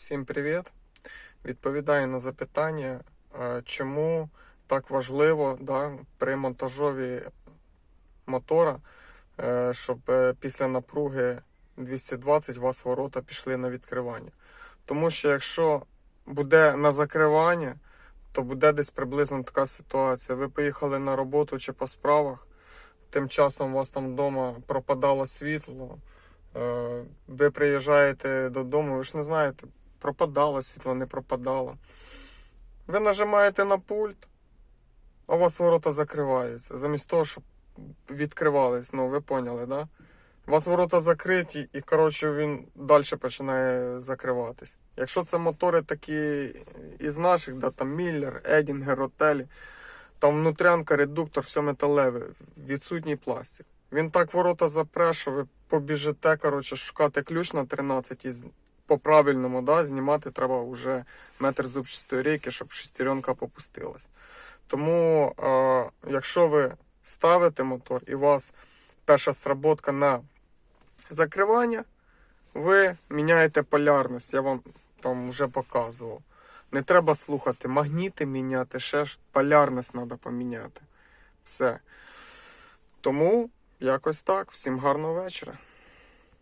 Всім привіт! Відповідаю на запитання, е, чому так важливо да, при монтажові мотора, е, щоб е, після напруги 220 у вас ворота пішли на відкривання. Тому що якщо буде на закривання, то буде десь приблизно така ситуація. Ви поїхали на роботу чи по справах, тим часом у вас там вдома пропадало світло. Ви приїжджаєте додому, ви ж не знаєте, пропадало світло, не пропадало. Ви нажимаєте на пульт, а у вас ворота закриваються. Замість того, щоб відкривались. Ну, ви поняли, да? У вас ворота закриті, і, коротше, він далі починає закриватись. Якщо це мотори такі із наших, да, там Міллер, Едінгер, Ротелі, там внутрянка, редуктор, все металеве, відсутній пластик. Він так ворота запре, ви побіжите, коротше, шукати ключ на 13 і з- по-правильному, да, знімати треба вже метр зубчастої рейки, щоб шестеренка попустилась. Тому, е, якщо ви ставите мотор і у вас перша сработка на закривання, ви міняєте полярність. Я вам там вже показував. Не треба слухати магніти міняти, ще ж полярність треба поміняти. Все. Тому якось так. Всім гарного вечора.